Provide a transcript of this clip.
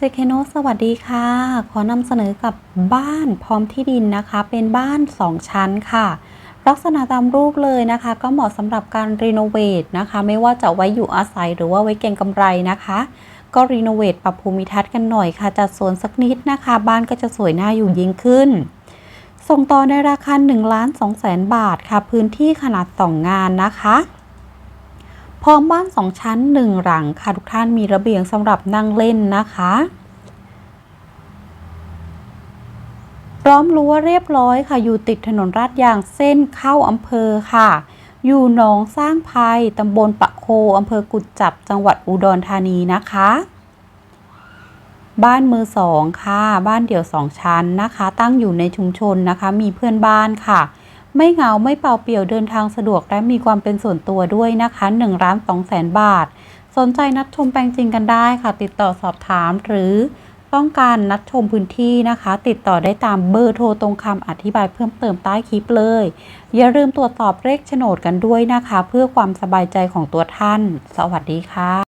เจเคโนสวัสดีค่ะ ขอนำเสนอกับบ้านพร้อมที่ดินนะคะ เป็นบ้าน 2 ชั้นค่ะ ลักษณะตามรูปเลยนะคะ ก็เหมาะสำหรับการรีโนเวทนะคะ ไม่ว่าจะไว้อยู่อาศัยหรือว่าไว้เก็งกำไรนะคะ ก็รีโนเวทปรับภูมิทัศน์กันหน่อยค่ะจัดสวนสักนิดนะคะ บ้านก็จะสวยน่าอยู่ยิ่งขึ้น ส่งต่อในราคา1ล้าน2แสนบาทค่ะ พื้นที่ขนาด 2 งานนะคะพร้อมบ้าน 2 ชั้น 1 หลังค่ะทุกท่านมีระเบียงสำหรับนั่งเล่นนะคะ พร้อมรั้วเรียบร้อยค่ะ อยู่ติดถนนลาดยางเส้นเข้าอำเภอค่ะ อยู่หนองสร้างภัยตำบลปะโคอำเภอกุดจับจังหวัดอุดรธานีนะคะ บ้านมือสองค่ะ บ้านเดี่ยวสองชั้นนะคะ ตั้งอยู่ในชุมชนนะคะ มีเพื่อนบ้านค่ะ ไม่เหงาไม่เปล่าเปลี่ยวเดินทางสะดวกและมีความเป็นส่วนตัวด้วยนะคะ1ล้าน2แสนบาท สนใจนัดชมแปลงจริงกันได้ค่ะ ติดต่อสอบถามหรือ ต้องการนัดชมพื้นที่นะคะ ติดต่อได้ตามเบอร์โทรตรงคำอธิบายเพิ่มเติมใต้คลิปเลย อย่าลืมตรวจสอบเลขโฉนดกันด้วยนะคะ เพื่อความสบายใจของตัวท่าน สวัสดีค่ะ